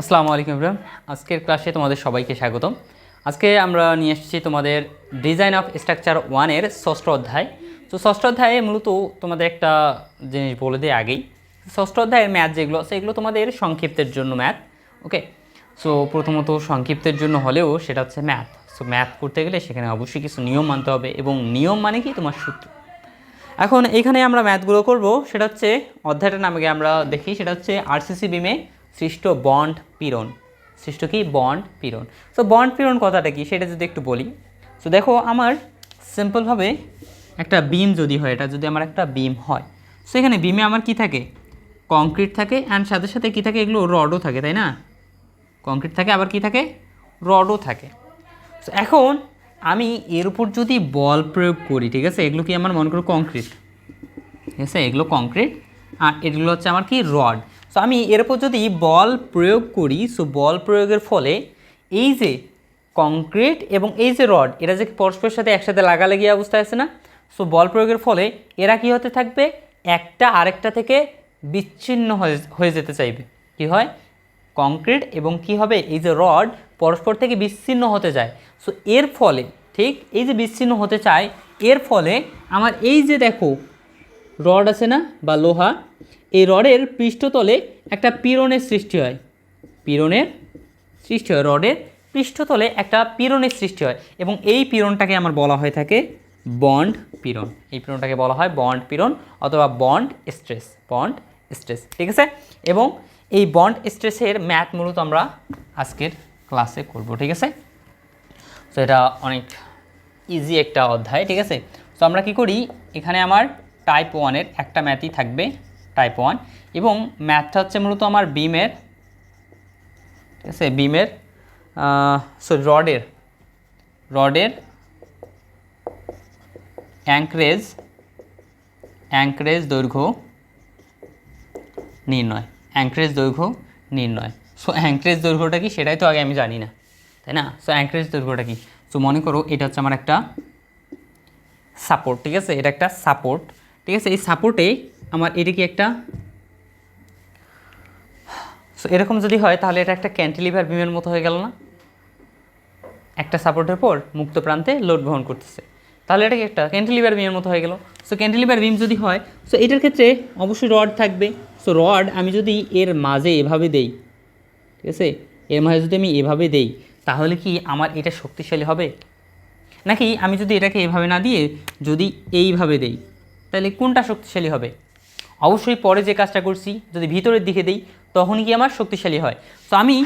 আসসালামু আলাইকুম ইব্রাহিম আজকের ক্লাসে তোমাদের সবাইকে স্বাগতম। আজকে আমরা নিয়ে এসেছি তোমাদের ডিজাইন অফ স্ট্রাকচার ওয়ানের ষষ্ঠ অধ্যায়। তো ষষ্ঠ অধ্যায়ে মূলত তোমাদের একটা জিনিস বলে দিই আগেই। ষষ্ঠ অধ্যায়ের ম্যাথ যেগুলো সেগুলো তোমাদের সংক্ষিপ্তের জন্য ম্যাথ ওকে সো প্রথমত সংক্ষিপ্তের জন্য হলেও সেটা হচ্ছে ম্যাথ সো ম্যাথ করতে গেলে সেখানে অবশ্যই কিছু নিয়ম মানতে হবে এবং নিয়ম মানে কি? তোমার সূত্র। এখন এখানে আমরা ম্যাথগুলো করব, সেটা হচ্ছে অধ্যায়টার নামে আমরা দেখি, সেটা হচ্ছে আরসিসি বিমে সৃষ্ট বন্ড পীড়ন। সৃষ্ট কি? বন্ড পীড়ন। সো বন্ড পীড়ন কথাটা কি? সেটা যদি একটু বলি। সো দেখো, আমার সিম্পলভাবে একটা বিম যদি হয়, এটা যদি আমার একটা বিম হয় সো এখানে বিমে আমার কি থাকে? কংক্রিট থাকে অ্যান্ড সাথে সাথে কি থাকে? এগুলো রডও থাকে, তাই না? কংক্রিট থাকে, আবার কি থাকে? রডও থাকে। সো এখন আমি এর উপর যদি বল প্রয়োগ করি, ঠিক আছে? এগুলো কি আমার মনে করো কংক্রিট ঠিক আছে? এগুলো কংক্রিট আর এগুলো হচ্ছে আমার কি? রড সো আমি এর উপর যদি বল প্রয়োগ করি সো বল প্রয়োগের ফলে এই যে কংক্রিট এবং এই যে রড এরা যে পরস্পরের সাথে একসাথে লাগালাগি অবস্থায় আছে না সো বল প্রয়োগের ফলে এরা কি হতে থাকবে? একটা আরেকটা থেকে বিচ্ছিন্ন হয়ে হয়ে যেতে চাইবে। কি হয়? কংক্রিট এবং কি হবে? এই যে রড পরস্পর থেকে বিচ্ছিন্ন হতে যায়। সো এর ফলে, ঠিক এই যে বিচ্ছিন্ন হতে চায়, এর ফলে আমার এই যে দেখো রড আছে না বা লোহা, এই রডের পৃষ্ঠতলে একটা পীড়নের সৃষ্টি হয়। পীড়নের সৃষ্টি হয়, রডের পৃষ্ঠতলে একটা পীড়নের সৃষ্টি হয় এবং এই পীড়নটাকে আমার বলা হয়ে থাকে বন্ড পীড়ন। এই পীড়নটাকে বলা হয় বন্ড পীড়ন অথবা বন্ড স্ট্রেস বন্ড স্ট্রেস, ঠিক আছে? এবং এই বন্ড স্ট্রেসের ম্যাথ মূলত আমরা আজকের ক্লাসে করব, ঠিক আছে? তো এটা অনেক ইজি একটা অধ্যায়, ঠিক আছে? তো আমরা কি করি, এখানে আমার টাইপ ওয়ানের একটা ম্যাথই থাকবে টাইপ ওয়ান এবং ম্যাথটা হচ্ছে মূলত আমার বিমের, ঠিক আছে, বিমের সো রডের রডের অ্যাঙ্করেজ অ্যাঙ্করেজ দৈর্ঘ্য নির্ণয় অ্যাঙ্করেজ দৈর্ঘ্য নির্ণয়। সো অ্যাঙ্করেজ দৈর্ঘ্যটা কি? সেটাই তো আগে আমি জানি না, তাই না? সো অ্যাঙ্করেজ দৈর্ঘ্যটা কি? সো মনে করো এটা হচ্ছে আমার একটা সাপোর্ট ঠিক আছে? এটা একটা সাপোর্ট ঠিক আছে, এই সাপোর্টে আমার এটা কি একটা? সো এরকম যদি হয়, তাহলে এটা একটা ক্যান্টিলিভার বিমের মতো হয়ে গেল না? একটা সাপোর্টের পর মুক্ত প্রান্তে লোড বহন করতেছে। তাহলে এটা কি একটা? ক্যান্টিলিভার বিমের মতো হয়ে গেল। সো ক্যান্টিলিভার বিম যদি হয় সো এটার ক্ষেত্রে অবশ্যই রড থাকবে। সো রড আমি যদি এর মাঝে এভাবে দেই, ঠিক আছে? এর মাঝে যদি আমি এভাবে দেই, তাহলে কি আমার এটা শক্তিশালী হবে? নাকি আমি যদি এটাকে এভাবে না দিয়ে যদি এইভাবে দেই? তাহলে কোনটা শক্তিশালী হবে? অবশ্যই পরে যে কাজটা করছি, যদি ভিতরের দিকে দেই তখন কি আমার শক্তিশালী হয়? তো আমি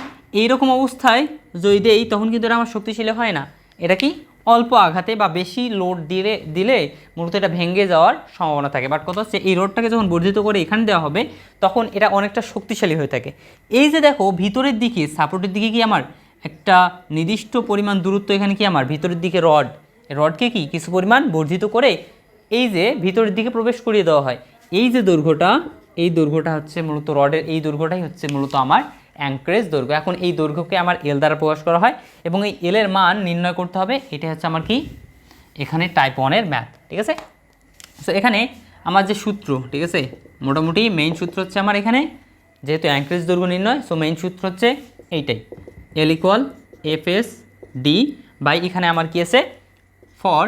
এইরকম অবস্থায় যদি দেই, তখন কিন্তু আমার শক্তিশালী হয় না। এটা কি? অল্প আঘাতে বা বেশি লোড দিলে দিলে মূলত এটা ভেঙে যাওয়ার সম্ভাবনা থাকে। বাট কথা হচ্ছে, এই রোডটাকে যখন বর্ধিত করে এখানে দেওয়া হবে, তখন এটা অনেকটা শক্তিশালী হয়ে থাকে। এই যে দেখো, ভিতরের দিকে সাপোর্টের দিকে কি আমার? একটা নির্দিষ্ট পরিমাণ দূরত্ব এখানে কি আমার? ভিতরের দিকে রড রডকে কি? কিছু পরিমাণ বর্ধিত করে এই যে ভিতরের দিকে প্রবেশ করিয়ে দেওয়া হয়, এই যে দৈর্ঘ্যটা, এই দৈর্ঘ্যটা হচ্ছে মূলত রডের, এই দৈর্ঘ্যটাই হচ্ছে মূলত আমার অ্যাঙ্করেজ দৈর্ঘ্য। এখন এই দৈর্ঘ্যকে আমার এল দ্বারা প্রকাশ করা হয় এবং এই এলের মান নির্ণয় করতে হবে, এটা হচ্ছে আমার কি? এখানে টাইপ ওয়ানের ম্যাথ ঠিক আছে? সো এখানে আমার যে সূত্র, ঠিক আছে? মোটামুটি মেইন সূত্র হচ্ছে আমার এখানে, যেহেতু অ্যাঙ্করেজ দৈর্ঘ্য নির্ণয় সো মেইন সূত্র হচ্ছে এইটাই। L equal F S D by এখানে আমার কি আছে? ফর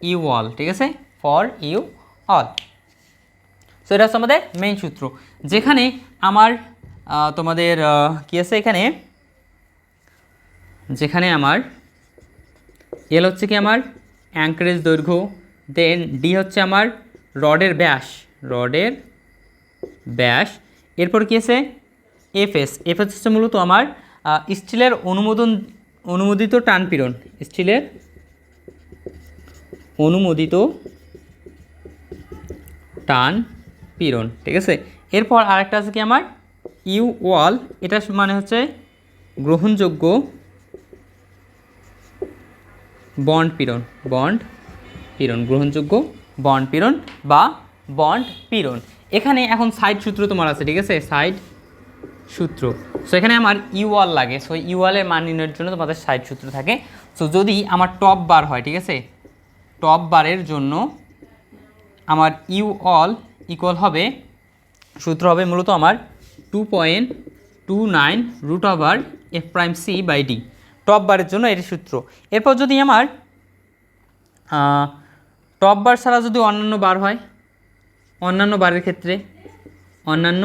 ইউ অল ঠিক আছে? ফর ইউ অল সো এটা হচ্ছে আমাদের মেইন সূত্র। যেখানে আমার তোমাদের কি আছে এখানে? যেখানে আমার এল হচ্ছে কি আমার? অ্যাঙ্কারেজ দৈর্ঘ্য। দেন ডি হচ্ছে আমার রডের ব্যাস। রডের ব্যাস। এরপর কি আছে? এফ এস এফ এস হচ্ছে মূলত আমার স্টিলের অনুমোদন, অনুমোদিত টান পীড়ন। স্টিলের অনুমোদিত টান, পীড়ন, ঠিক আছে? এরপর আরেকটা আছে কি আমার? ইউ ওয়াল, এটা মানে হচ্ছে গ্রহণযোগ্য বন্ড পীড়ন বন্ড পীড়ন, গ্রহণযোগ্য বন্ড পীড়ন বা বন্ড পীড়ন। এখানে এখন সাইড সূত্র তোমার আছে, ঠিক আছে? সাইড সূত্র। সো এখানে আমার ইউয়াল লাগে। সো ইউয়ালের মান নির্ণয়ের জন্য তোমাদের সাইড সূত্র থাকে। সো যদি আমার টপ বার হয়, ঠিক আছে? টপ বারের জন্য আমার ইউ অল ইকুয়াল হবে, সূত্র হবে মূলত আমার two point two nine root over F prime C by D top বারের জন্য এটি সূত্র। এরপর যদি আমার টপ বার ছাড়া যদি অন্যান্য বার হয়, অন্যান্য বারের ক্ষেত্রে, অন্যান্য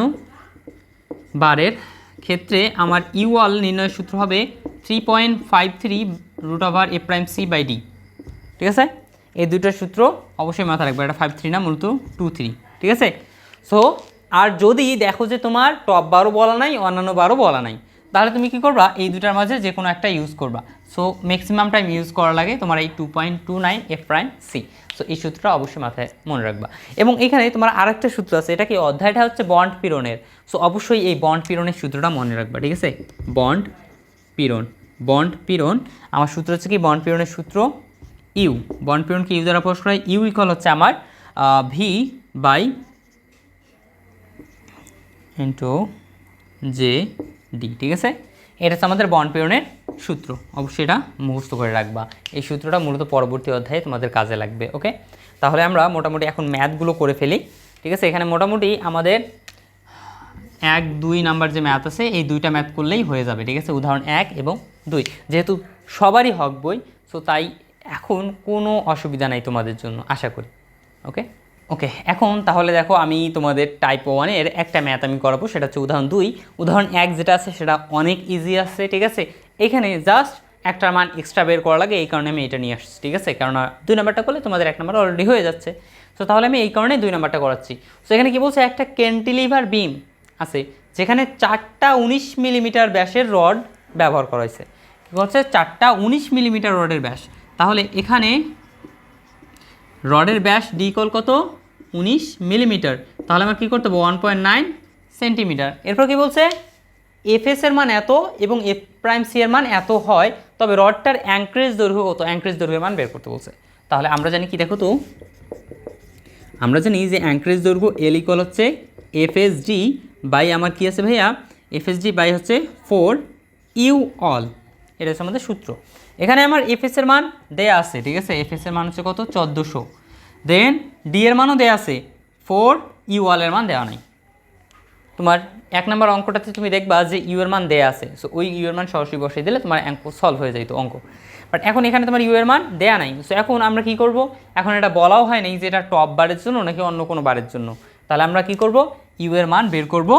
বারের ক্ষেত্রে আমার ইউয়াল নির্ণয়ের সূত্র হবে three point five three root over A prime C by D ঠিক আছে? এই দুইটার সূত্র অবশ্যই মাথায় রাখবে। এটা ফাইভ থ্রি না, মূলত টু থ্রি ঠিক আছে? সো আর যদি দেখো যে তোমার টপ বারও বলা নাই, অন্যান্য বারও বলা নাই, তাহলে তুমি কি করবা? এই দুটার মাঝে যে কোনো একটা ইউজ করবা। সো ম্যাক্সিমাম টাইম ইউজ করা লাগে তোমার এই two point two nine F prime C so এই সূত্রটা অবশ্যই মাথায় মনে রাখবা। এবং এখানে তোমার আরেকটা সূত্র আছে, এটা কি অধ্যায়টা হচ্ছে বন্ড পীড়নের। সো অবশ্যই এই বন্ড পীড়নের সূত্রটা মনে রাখবা, ঠিক আছে? বন্ড পীড়ন বন্ড পীড়ন, আমার সূত্র হচ্ছে কি? বন্ড পীড়নের সূত্র ইউ। বন্ড পীড়নকে ইউ দ্বারা প্রকাশ করা ইউ ইকুয়াল হচ্ছে আমার V by into J D ঠিক আছে? এটা হচ্ছে আমাদের বন্ড পীড়নের সূত্র। অবশ্যই এটা মুখস্থ করে রাখবা। এই সূত্রটা মূলত পরবর্তী অধ্যায়ে তোমাদের কাজে লাগবে, ওকে? তাহলে আমরা মোটামুটি এখন ম্যাথগুলো করে ফেলি। ঠিক আছে? এখানে মোটামুটি আমাদের এক, দুই নাম্বার যে ম্যাথ আছে, এই দুইটা ম্যাথ করলেই হয়ে যাবে। ঠিক আছে? উদাহরণ এক এবং দুই। যেহেতু সবারই হক বই সো তাই এখন কোনো অসুবিধা নাই তোমাদের জন্য, আশা করি। ওকে? ওকে, এখন তাহলে দেখো আমি তোমাদের টাইপ ওয়ানের একটা ম্যাথ আমি করাবো, সেটা হচ্ছে উদাহরণ দুই। উদাহরণ এক যেটা আছে, সেটা অনেক ইজি আছে, ঠিক আছে? এখানে জাস্ট একটা মান এক্সট্রা বের করা লাগে, এই কারণে আমি এটা নিয়ে আসছি, ঠিক আছে? কারণ দুই নাম্বারটা করলে তোমাদের এক নাম্বার অলরেডি হয়ে যাচ্ছে। সো তাহলে আমি এই কারণে দুই নাম্বারটা করাচ্ছি। সো এখানে কী বলছে? একটা ক্যান্টিলিভার বিম আছে, যেখানে চারটা উনিশ মিলিমিটার ব্যাসের রড ব্যবহার করা হয়েছে। কী বলছে? চারটা উনিশ মিলিমিটার রডের ব্যাস। তাহলে এখানে রডের ব্যাস ডি কল কত? উনিশ মিলিমিটার। তাহলে আমার কী করতে হবে ওয়ান পয়েন্ট নাইন সেন্টিমিটার এরপর কী বলছে? এফএস এর মান এত এবং এফ প্রাইম সি এর মান এত হয়, তবে রডটার অ্যাঙ্ক্রেজ দৈর্ঘ্য কত? অ্যাঙ্ক্রেজ দৈর্ঘ্যের মান বের করতে বলছে। তাহলে আমরা জানি কি দেখো তো? আমরা জানি যে অ্যাঙ্ক্রেজ দৈর্ঘ্য এল ইকল হচ্ছে এফএসডি বাই আমার কি আছে ভাইয়া? এফএসডি বাই হচ্ছে ফোর ইউ অল এটা হচ্ছে আমাদের সূত্র। এখানে আমার এফএস এর মান দেয়া আছে, ঠিক আছে? এফএস এর মান হচ্ছে কত? চোদ্দোশো। দেন ডি এর মানও দেয়া আছে। ফোর ইউ অল এর মান দেওয়া নাই। তোমার এক নম্বর অঙ্কটাতে তুমি দেখবা যে ইউ এর মান দেয়া আছে। সো ওই ইউ এর মান সরাসরি বসিয়ে দিলে তোমার অঙ্ক সলভ হয়ে যাইতো অঙ্ক। বাট এখন এখানে তোমার ইউ এর মান দেয়া নাই। সো এখন আমরা কি করব? এখন এটা বলাও হয় নাই যে এটা টপ বারের জন্য নাকি অন্য কোনো বারের জন্য। তাহলে আমরা কি করব? ইউ এর মান বের করব।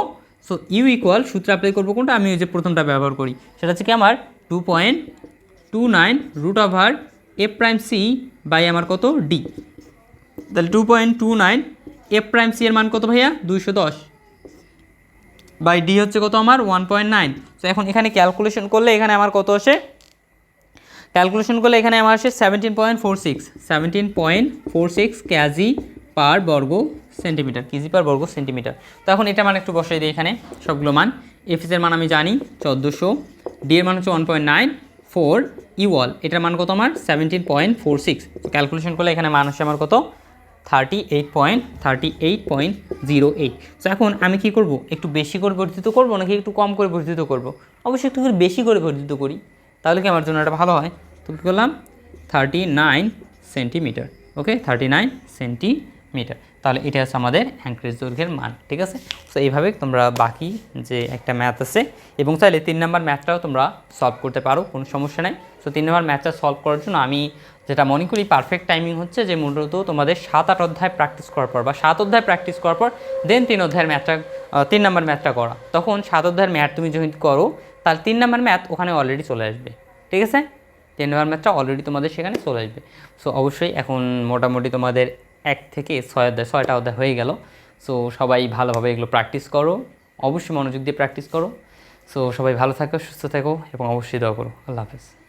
সো ইউ ইকুয়াল সূত্র অ্যাপ্লাই করব কোনটা? আমি ওই যে প্রথমটা ব্যবহার করি। সেটা হচ্ছে কি আমার two point two nine root over F prime C by আমার কত ডি তাহলে two point two nine F prime C এর মান কত ভাইয়া দুইশো দশ। বাই ডি হচ্ছে কত আমার ওয়ান পয়েন্ট নাইন তো এখন এখানে ক্যালকুলেশন করলে এখানে আমার কত আসে? ক্যালকুলেশন করলে এখানে আমার আসে seventeen point four six seventeen point four six KG per বর্গ সেন্টিমিটার, কেজি পার বর্গ সেন্টিমিটার। তো এখন এটা মান একটু বসাই দিই এখানে, সবগুলো মান। এফিসের মান আমি জানি চোদ্দোশো ডি এর মান হচ্ছে one point nine four equal এটার মান কত আমার? Seventeen point four six calculation করলে এখানে মান আসে আমার কত? Thirty eight point thirty eight point zero eight so এখন আমি কী করব? একটু বেশি করে বর্ধিত করব নাকি একটু কম করে বর্ধিত করব? অবশ্যই একটু বেশি করে বর্ধিত করি, তাহলে কি আমার জন্য এটা ভালো হয়? তো কী করলাম? Thirty nine centimetre okay thirty nine centimetre তাহলে এটা হচ্ছে আমাদের অ্যাঙ্ক্রেজ দৈর্ঘ্যের মান, ঠিক আছে? সো এইভাবে তোমরা বাকি যে একটা ম্যাথ আছে, এবং চাইলে তিন নাম্বার ম্যাথটাও তোমরা সলভ করতে পারো, কোনো সমস্যা নাই। সো তিন নাম্বার ম্যাথটা সলভ করার জন্য আমি যেটা মনে করি পারফেক্ট টাইমিং হচ্ছে যে মূলত তোমাদের সাত, আট অধ্যায় প্র্যাকটিস করার পর, বা সাত অধ্যায় প্র্যাকটিস করার পর দেন তিন অধ্যায়ের ম্যাথটা তিন নাম্বার ম্যাথটা করা। তখন সাত অধ্যায়ের ম্যাথ তুমি যখন করো, তাহলে তিন নাম্বার ম্যাথ ওখানে অলরেডি চলে আসবে, ঠিক আছে? তিন নাম্বার ম্যাথটা অলরেডি তোমাদের সেখানে চলে আসবে। সো অবশ্যই এখন মোটামুটি তোমাদের এক থেকে ছয় অধ্যায়, ছয়টা অধ্যায় হয়ে গেল। সো সবাই ভালোভাবে এগুলো প্র্যাকটিস করো। অবশ্যই মনোযোগ দিয়ে প্র্যাকটিস করো। সো সবাই ভালো থাকো, সুস্থ থাকো এবং অবশ্যই দোয়া করো। আল্লাহ হাফেজ।